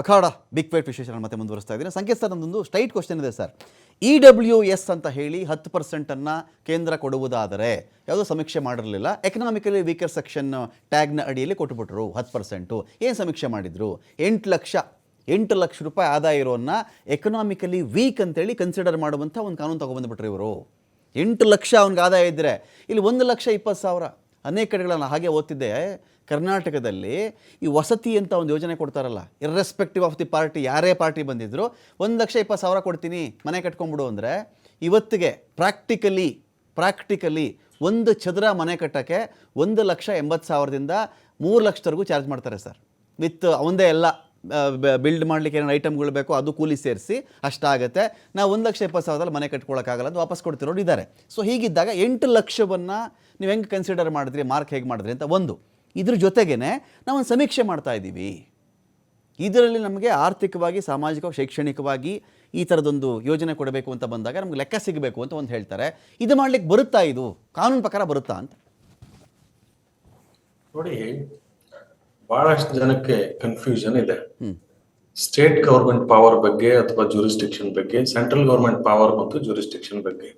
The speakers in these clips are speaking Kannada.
ಅಖಾಡ ಬಿಗ್ ಫೈಟ್ ವಿಶೇಷ ಮತ್ತೆ ಮುಂದುವರಿಸ್ತಾ ಇದ್ದೀನಿ. ಸಂಕೇತ್ ಸರ್ ನಮ್ಮದೊಂದು ಸ್ಟ್ರೈಟ್ ಕ್ವಶನ್ ಇದೆ ಸರ್ ಇ ಡಬ್ಲ್ಯೂ ಎಸ್ ಅಂತ ಹೇಳಿ ಹತ್ತು ಪರ್ಸೆಂಟನ್ನು ಕೇಂದ್ರ ಕೊಡುವುದಾದರೆ ಯಾವುದೋ ಸಮೀಕ್ಷೆ ಮಾಡಿರಲಿಲ್ಲ. ಎಕನಾಮಿಕಲಿ ವೀಕರ್ ಸೆಕ್ಷನ್ ಟ್ಯಾಗ್ನ ಅಡಿಯಲ್ಲಿ ಕೊಟ್ಟುಬಿಟ್ರು ಹತ್ತು ಪರ್ಸೆಂಟು ಏನು ಸಮೀಕ್ಷೆ ಮಾಡಿದರು? ಎಂಟು ಲಕ್ಷ ಎಂಟು ಲಕ್ಷ ರೂಪಾಯಿ ಆದಾಯ ಇರೋನ್ನ ಎಕನಾಮಿಕಲಿ ವೀಕ್ ಅಂತೇಳಿ ಕನ್ಸಿಡರ್ ಮಾಡುವಂಥ ಒಂದು ಕಾನೂನು ತೊಗೊಬಂದ್ಬಿಟ್ರು ಇವರು. ಎಂಟು ಲಕ್ಷ ಅವ್ನಿಗೆ ಆದಾಯ ಇದ್ದರೆ ಇಲ್ಲಿ ಒಂದು ಲಕ್ಷ ಇಪ್ಪತ್ತು ಸಾವಿರ. ಅನೇಕ ಕಡೆಗಳನ್ನು ಹಾಗೆ ಓದ್ತಿದ್ದೆ. ಕರ್ನಾಟಕದಲ್ಲಿ ಈ ವಸತಿ ಅಂತ ಒಂದು ಯೋಜನೆ ಕೊಡ್ತಾರಲ್ಲ ಇರ್ರೆಸ್ಪೆಕ್ಟಿವ್ ಆಫ್ ದಿ ಪಾರ್ಟಿ ಯಾರೇ ಪಾರ್ಟಿ ಬಂದಿದ್ದರು ಒಂದು ಲಕ್ಷ ಇಪ್ಪತ್ತು ಸಾವಿರ ಕೊಡ್ತೀನಿ, ಮನೆ ಕಟ್ಕೊಂಬಿಡು ಅಂದರೆ, ಇವತ್ತಿಗೆ ಪ್ರಾಕ್ಟಿಕಲಿ ಪ್ರಾಕ್ಟಿಕಲಿ ಒಂದು ಚದರ ಮನೆ ಕಟ್ಟೋಕ್ಕೆ ಒಂದು ಲಕ್ಷ ಎಂಬತ್ತು ಸಾವಿರದಿಂದ ಮೂರು ಲಕ್ಷದವರೆಗೂ ಚಾರ್ಜ್ ಮಾಡ್ತಾರೆ ಸರ್. ವಿತ್ ಅವಂದೇ ಎಲ್ಲ ಬಿಲ್ಡ್ ಮಾಡಲಿಕ್ಕೆ ಏನೇನು ಐಟಮ್ಗಳು ಬೇಕೋ ಅದು ಕೂಲಿ ಸೇರಿಸಿ ಅಷ್ಟಾಗುತ್ತೆ. ನಾವು ಒಂದು ಲಕ್ಷ ಇಪ್ಪತ್ತು ಸಾವಿರದಲ್ಲಿ ಮನೆ ಕಟ್ಕೊಳ್ಳೋಕ್ಕಾಗಲ್ಲ ಅದು ವಾಪಸ್ ಕೊಡ್ತಿರೋರು ಇದ್ದಾರೆ ಸೊ ಹೀಗಿದ್ದಾಗ ಎಂಟು ಲಕ್ಷವನ್ನು ನೀವು ಹೆಂಗೆ ಕನ್ಸಿಡರ್ ಮಾಡಿದ್ರಿ ಮಾರ್ಕ್ ಹೇಗೆ ಮಾಡಿದ್ರಿ ಅಂತ ಒಂದು. ಇದ್ರ ಜೊತೆಗೇ ನಾವೊಂದು ಸಮೀಕ್ಷೆ ಮಾಡ್ತಾ ಇದ್ದೀವಿ. ಇದರಲ್ಲಿ ನಮಗೆ ಆರ್ಥಿಕವಾಗಿ, ಸಾಮಾಜಿಕವಾಗಿ, ಶೈಕ್ಷಣಿಕವಾಗಿ ಈ ಥರದೊಂದು ಯೋಜನೆ ಕೊಡಬೇಕು ಅಂತ ಬಂದಾಗ ನಮ್ಗೆ ಲೆಕ್ಕ ಸಿಗಬೇಕು ಅಂತ ಒಂದು ಹೇಳ್ತಾರೆ. ಇದು ಮಾಡ್ಲಿಕ್ಕೆ ಬರುತ್ತಾ ಇದು? ಕಾನೂನು ಪ್ರಕಾರ ಬರುತ್ತಾ ಅಂತ? ನೋಡಿ ಬಹಳಷ್ಟು ಜನಕ್ಕೆ ಕನ್ಫ್ಯೂಷನ್ ಇದೆ. ಸ್ಟೇಟ್ ಗೌರ್ಮೆಂಟ್ ಪವರ್ ಬಗ್ಗೆ ಅಥವಾ ಜೂರಿಸ್ಟಿಕ್ಷನ್ ಬಗ್ಗೆ ಸೆಂಟ್ರಲ್ ಗೌರ್ಮೆಂಟ್ ಪವರ್ ಮತ್ತು ಜೂರಿಸ್ಟಿಕ್ಷನ್ ಬಗ್ಗೆ.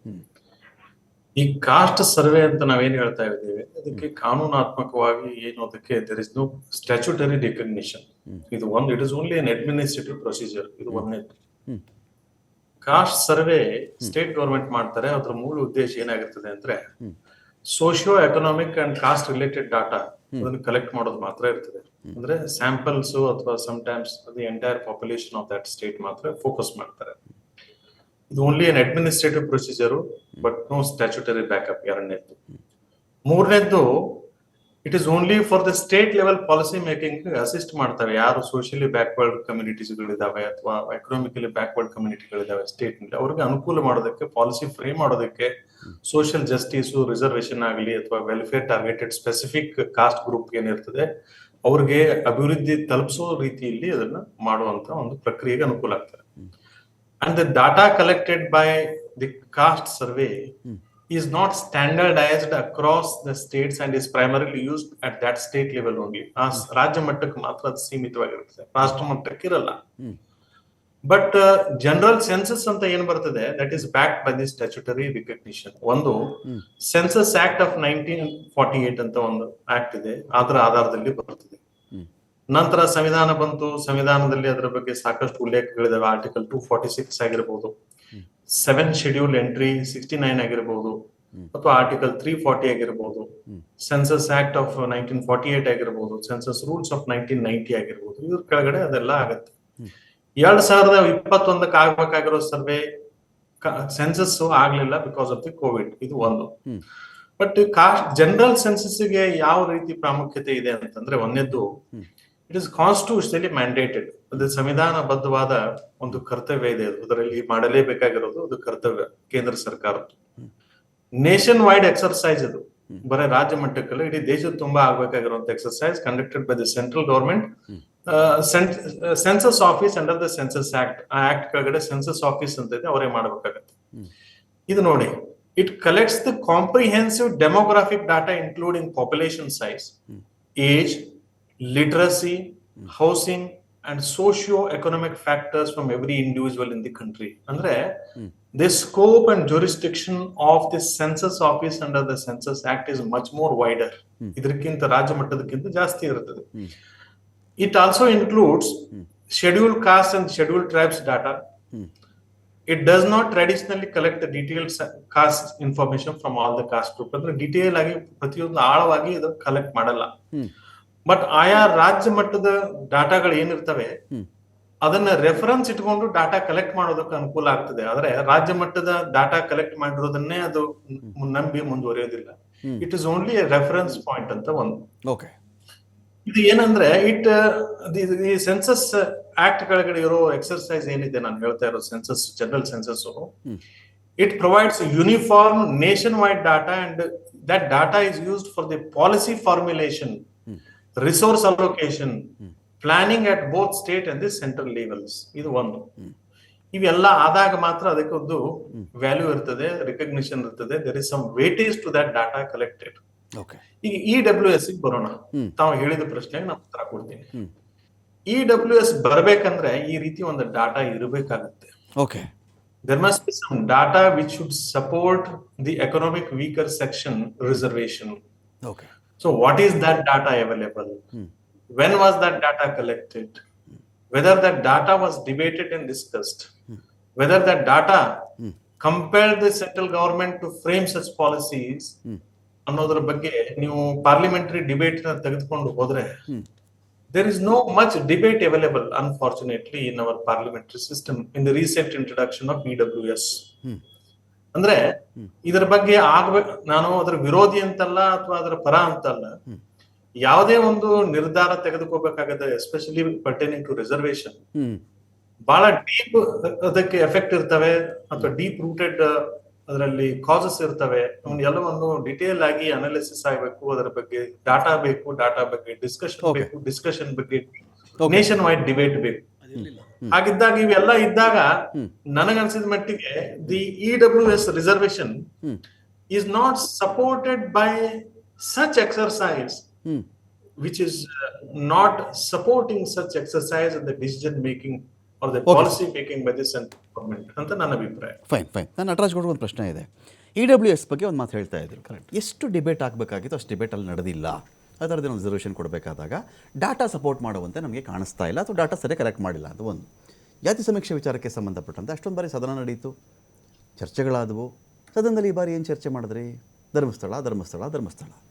ಈ ಕಾಸ್ಟ್ ಸರ್ವೆ ಅಂತ ನಾವೇನ್ ಹೇಳ್ತಾ ಇದ್ದೀವಿ ಅದಕ್ಕೆ ಕಾನೂನಾತ್ಮಕವಾಗಿ ಏನು ಅದಕ್ಕೆ there is no statutory recognition ಇದು ಒಂದು it is only an administrative procedure ಇದು one caste survey state government ಮಾಡ್ತಾರೆ ಅದ್ರ ಮೂಲ ಉದ್ದೇಶ ಏನಾಗಿರ್ತದೆ ಅಂದ್ರೆ socio economic and caste related data ಅದನ್ನು ಕಲೆಕ್ಟ್ ಮಾಡೋದು ಮಾತ್ರ ಇರ್ತದೆ. ಅಂದ್ರೆ ಸ್ಯಾಂಪಲ್ಸ್ ಅಥವಾ sometimes the entire population of that state ಮಾತ್ರ ಫೋಕಸ್ ಮಾಡ್ತಾರೆ. ಇದು only an administrative procedure but no statutory backup ಎರಡನೇದ್ದು. ಮೂರನೇದ್ದು it is only for the state level policy making assist ಮಾಡ್ತಾರೆ. ಯಾರು ಸೋಷಿಯಲಿ ಬ್ಯಾಕ್ವರ್ಡ್ ಕಮ್ಯುನಿಟೀಸ್ಗಳಿದಾವೆ ಅಥವಾ ಎಕನಾಮಿಕಲಿ ಬ್ಯಾಕ್ವರ್ಡ್ ಕಮ್ಯುನಿಟಿಗಳಿದಾವೆ ಸ್ಟೇಟ್ನಲ್ಲಿ ಅವ್ರಿಗೆ ಅನುಕೂಲ ಮಾಡೋದಕ್ಕೆ ಪಾಲಿಸಿ ಫ್ರೇಮ್ ಮಾಡೋದಕ್ಕೆ ಸೋಷಿಯಲ್ ಜಸ್ಟಿಸ್ ರಿಸರ್ವೇಶನ್ ಆಗಲಿ ಅಥವಾ welfare targeted specific caste group ಏನಿರ್ತದೆ ಅವ್ರಿಗೆ ಅಭಿವೃದ್ಧಿ ತಲುಪಿಸೋ ರೀತಿಯಲ್ಲಿ ಅದನ್ನ ಮಾಡುವಂತ ಒಂದು ಪ್ರಕ್ರಿಯೆಗೆ ಅನುಕೂಲ ಆಗ್ತದೆ. And the data collected by the caste survey is not standardized across the states and is primarily used at that state level only. ರಾಜ್ಯ ಮಟ್ಟಕ್ಕೆ ಮಾತ್ರ ಅದು ಸೀಮಿತವಾಗಿರ್ತದೆ ರಾಷ್ಟ್ರ ಮಟ್ಟಕ್ಕೆ ಇರಲ್ಲ. ಬಟ್ ಜನರಲ್ ಸೆನ್ಸಸ್ ಅಂತ ಏನ್ ಬರ್ತದೆ that is back by the statutory recognition ಒಂದು census act of nineteen forty eight ಅಂತ ಒಂದು ಆಕ್ಟ್ ಇದೆ. ಅದರ ಆಧಾರದಲ್ಲಿ ಬರ್ತದೆ. ನಂತರ ಸಂವಿಧಾನ ಬಂತು. ಸಂವಿಧಾನದಲ್ಲಿ ಅದರ ಬಗ್ಗೆ ಸಾಕಷ್ಟು ಉಲ್ಲೇಖಗಳಿದಾವೆ. ಆರ್ಟಿಕಲ್ ಟೂ ಫಾರ್ಟಿ ಸಿಕ್ಸ್ ಆಗಿರಬಹುದು seven schedule entry sixty nine ಆಗಿರಬಹುದು ಅಥವಾ ಆರ್ಟಿಕಲ್ ತ್ರೀ ಫಾರ್ಟಿ ಆಗಿರಬಹುದು census act of nineteen forty eight ಆಗಿರಬಹುದು census rules of nineteen ninety ಆಗಿರಬಹುದು ಇದ್ರ ಕೆಳಗಡೆ ಅದೆಲ್ಲ ಆಗುತ್ತೆ. ಎರಡ್ ಸಾವಿರದ ಇಪ್ಪತ್ತೊಂದಕ್ಕೆ ಆಗ್ಬೇಕಾಗಿರೋ ಸರ್ವೆ ಸೆನ್ಸಸ್ ಆಗ್ಲಿಲ್ಲ ಬಿಕಾಸ್ ಆಫ್ ದಿ ಕೋವಿಡ್ ಇದು ಒಂದು. ಬಟ್ ಕಾಸ್ಟ್ ಜನರಲ್ ಸೆನ್ಸಸ್ಗೆ ಯಾವ ರೀತಿ ಪ್ರಾಮುಖ್ಯತೆ ಇದೆ ಅಂತಂದ್ರೆ ಒಂದೇದ್ದು ಇಟ್ ಇಸ್ ಕಾನ್ಸ್ಟಿಟ್ಯೂಷನಲಿ ಮ್ಯಾಂಡೇಟೆಡ್ ಅದು ಸಂವಿಧಾನಬದ್ಧವಾದ ಒಂದು ಕರ್ತವ್ಯ ಇದೆ. ಅದು. ಅದರಲ್ಲಿ ಮಾಡಲೇಬೇಕಾಗಿರೋದು ಅದು ಕರ್ತವ್ಯ ಕೇಂದ್ರ ಸರ್ಕಾರದ್ದು. ನೇಷನ್ ವೈಡ್ ಎಕ್ಸರ್ಸೈಸ್ ಇದು. ಬರೀ ರಾಜ್ಯ ಮಟ್ಟಕ್ಕಲ್ಲ, ಇಡೀ ದೇಶದ ತುಂಬಾ ಆಗ್ಬೇಕಾಗಿರುವಂತ exercise conducted by the central government census office under the census act ಆ ಆಕ್ಟ್ ಕೆಳಗಡೆ ಸೆನ್ಸಸ್ ಆಫೀಸ್ ಅಂತ ಇದೆ, ಅವರೇ ಮಾಡಬೇಕಾಗತ್ತೆ. ಇದು ನೋಡಿ it collects the comprehensive demographic data including population size age literacy housing and socio economic factors from every individual in the country ಅಂದ್ರೆ the scope and jurisdiction of the census office under the census act is much more wider ಇದಕ್ಕಿಂತ ರಾಜ್ಯ ಮಟ್ಟದಕ್ಕಿಂತ ಜಾಸ್ತಿ ಇರುತ್ತದೆ. It also includes schedule caste and schedule tribes data it does not traditionally collect details caste information from all the caste group ಅಂದ್ರೆ ಡೀಟೇಲ್ ಆಗಿ ಪ್ರತಿಯೊಂದು ಆಳವಾಗಿ ಇದು ಕಲೆಕ್ಟ್ ಮಾಡಲ್ಲ. ಬಟ್ ಆಯಾ ರಾಜ್ಯ ಮಟ್ಟದ ಡಾಟಾಗಳು ಏನಿರ್ತವೆ ಅದನ್ನ ರೆಫರೆನ್ಸ್ ಇಟ್ಕೊಂಡು ಡಾಟಾ ಕಲೆಕ್ಟ್ ಮಾಡೋದಕ್ಕೆ ಅನುಕೂಲ ಆಗ್ತದೆ. ಆದ್ರೆ ರಾಜ್ಯ ಮಟ್ಟದ ಡಾಟಾ ಕಲೆಕ್ಟ್ ಮಾಡಿರೋದನ್ನೇ ಅದು ನಂಬಿ ಮುಂದುವರಿಯೋದಿಲ್ಲ. It is only reference point ಅಂತ ಒಂದು. ಇದು ಏನಂದ್ರೆ ಇಟ್ ಈ ಸೆನ್ಸಸ್ ಆಕ್ಟ್ ಕೆಳಗಡೆ ಇರೋ ಎಕ್ಸರ್ಸೈಸ್ ಏನಿದೆ ನಾನು ಹೇಳ್ತಾ ಇರೋ census general census it provides uniform nationwide data and that data is used for the policy formulation resource allocation planning at both state and the central levels ಇದು ಒಂದು. ಇವೆಲ್ಲ ಆದಾಗ ಮಾತ್ರ ಅದಕ್ಕೊಂದು ವ್ಯಾಲ್ಯೂ ಇರ್ತದೆ ರಿಕಗ್ನಿಷನ್ ಇರ್ತದೆ. There is some weightage to that data collected ಈಗ ಇ ಡಬ್ಲ್ಯೂ ಎಸ್ ಬರೋಣ. ತಾವು ಹೇಳಿದ ಪ್ರಶ್ನೆಗೆ ನಾನು ಉತ್ತರ ಕೊಡ್ತೀನಿ. ಇ ಡಬ್ಲ್ಯೂ ಎಸ್ ಬರಬೇಕಂದ್ರೆ ಈ ರೀತಿ ಒಂದು ಡಾಟಾ ಇರಬೇಕಾಗುತ್ತೆ. Okay there must be some data which should support the economic weaker section reservation. Okay So, what is that data available? When was that data collected? Whether that data was debated and discussed? Whether that data compelled the central government to frame such policies? ಅನ್ನೋದ್ರ ಬಗ್ಗೆ ನೀವು ಪಾರ್ಲಿಮೆಂಟರಿ ಡಿಬೇಟ್ ತೆಗೆದುಕೊಂಡು ಹೋದ್ರೆ there is no much debate available unfortunately in our parliamentary system in the recent introduction of ews ಅಂದ್ರೆ ಇದರ ಬಗ್ಗೆ ಆಗ್ಬೇಕು ನಾನು ಅದರ ವಿರೋಧಿ ಅಂತಲ್ಲ ಅಥವಾ ಅದರ ಪರ ಅಂತಲ್ಲ ಯಾವುದೇ ಒಂದು ನಿರ್ಧಾರ ತೆಗೆದುಕೋಬೇಕಾಗದ ಎಸ್ಪೆಷಲಿ ಪರ್ಟೇನಿಂಗ್ ಟು ರಿಸರ್ವೇಶನ್ ಬಹಳ ಡೀಪ್ ಅದಕ್ಕೆ ಎಫೆಕ್ಟ್ ಇರ್ತವೆ ಅಥವಾ ಡೀಪ್ ರೂಟೆಡ್ ಅದರಲ್ಲಿ ಕಾಸಸ್ ಇರ್ತವೆ. ಎಲ್ಲವನ್ನು ಡಿಟೇಲ್ ಆಗಿ ಅನಾಲಿಸಿಸ್ ಆಗಬೇಕು ಅದರ ಬಗ್ಗೆ ಡಾಟಾ ಬೇಕು ಡಾಟಾ ಬಗ್ಗೆ ಡಿಸ್ಕಷನ್. ಬೇಕು ಡಿಸ್ಕಷನ್ ಬಗ್ಗೆ. ನೇಷನ್ ವೈಡ್ ಡಿಬೇಟ್ ಬೇಕು. ಹಾಗಿದ್ದಾಗ ಇವೆಲ್ಲ ಇದ್ದಾಗ ನನಗನ್ಸಿದ ಮಟ್ಟಿಗೆ the E W S reservation hmm. Not supported by such exercise which is not supporting such exercise supporting such making or the decision making or the central policy making by the government ಅಂತ ನನ್ನ ಅಭಿಪ್ರಾಯ. ಫೈನ್ ಫೈನ್ ನಾನು ನಟರಾಜ್ ಗೌಡ್ರಿಗೆ ಒಂದು ಪ್ರಶ್ನೆ ಇದೆ. ಇ ಡಬ್ಲ್ಯೂ ಎಸ್ ಬಗ್ಗೆ ಒಂದು ಮಾತು ಹೇಳ್ತಾ ಇದ್ರು ಕರೆಕ್ಟ್ ಎಷ್ಟು ಡಿಬೇಟ್ ಆಗಬೇಕಾಗಿತ್ತು ಅಷ್ಟು ಡಿಬೇಟ್ ಅಲ್ಲಿ ನಡೆದಿಲ್ಲ. ಆ ಥರದ್ದು ಒಂದು ರಿಸರ್ವೇಷನ್ ಕೊಡಬೇಕಾದಾಗ ಡಾಟಾ ಸಪೋರ್ಟ್ ಮಾಡುವಂತೆ ನಮಗೆ ಕಾಣಿಸ್ತಾ ಇಲ್ಲ ಅಥವಾ ಡಾಟಾ ಸರಿ ಕಲೆಕ್ಟ್ ಮಾಡಿಲ್ಲ ಅಂತ ಒಂದು. ಜಾತಿ ಸಮೀಕ್ಷೆ ವಿಚಾರಕ್ಕೆ ಸಂಬಂಧಪಟ್ಟಂತೆ ಅಷ್ಟೊಂದು ಬಾರಿ ಸದನ ನಡೆಯಿತು ಚರ್ಚೆಗಳಾದವು. ಸದನದಲ್ಲಿ ಈ ಬಾರಿ ಏನು ಚರ್ಚೆ ಮಾಡಿದ್ರಿ? ಧರ್ಮಸ್ಥಳ ಧರ್ಮಸ್ಥಳ ಧರ್ಮಸ್ಥಳ.